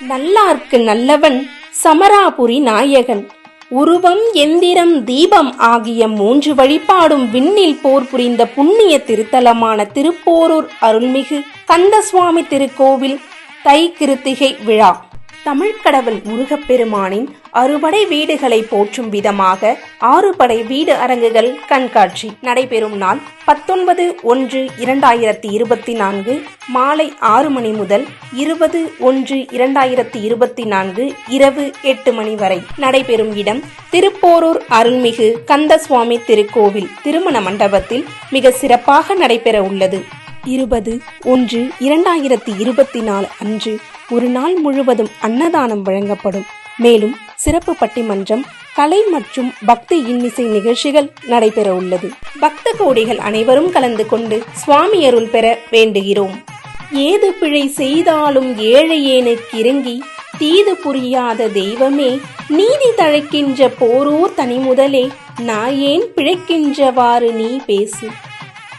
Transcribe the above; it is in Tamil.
நல்லார்க்கு நல்லவன் சமராபுரி நாயகன். உருவம் எந்திரம் தீபம் ஆகிய மூன்று வழிபாடும் விண்ணில் போர் புரிந்த புண்ணிய திருத்தலமான திருப்போரூர் அருள்மிகு கந்தசுவாமி திருக்கோவில் தை கிருத்திகை விழா. தமிழ்க்கடவுள் முருகப்பெருமானின் அறுபடை வீடுகளை போற்றும் விதமாக ஆறுபடை வீடு அரங்குகள் கண்காட்சி நடைபெறும் நாள் பத்தொன்பது ஒன்று இரண்டாயிரத்தி இருபத்தி நான்கு மாலை ஆறு மணி முதல் இருபது ஒன்று இரண்டாயிரத்தி இருபத்தி நான்கு இரவு எட்டு மணி வரை நடைபெறும் இடம் திருப்போரூர் அருள்மிகு கந்தசுவாமி திருக்கோவில் திருமண மண்டபத்தில் மிக சிறப்பாக நடைபெற உள்ளது. இருபது ஒன்று இரண்டாயிரத்தி இருபத்தி நாலு அன்று ஒரு நாள் முழுவதும் அன்னதானம் வழங்கப்படும். மேலும் சிறப்பு பட்டிமன்றம் கலை மற்றும் பக்தி இன்னிசை நிகழ்ச்சிகள் நடைபெற உள்ளது. பக்த கோடிகள் அனைவரும் கலந்து கொண்டு சுவாமி அருள் பெற வேண்டுகிறோம். ஏது பிழை செய்தாலும் ஏழையேனுக்கு இறங்கி தீது புரியாத தெய்வமே நீதி தழைக்கின்ற போரூர் தனி முதலே நான் ஏன் பிழைக்கின்றவாறு நீ பேசு.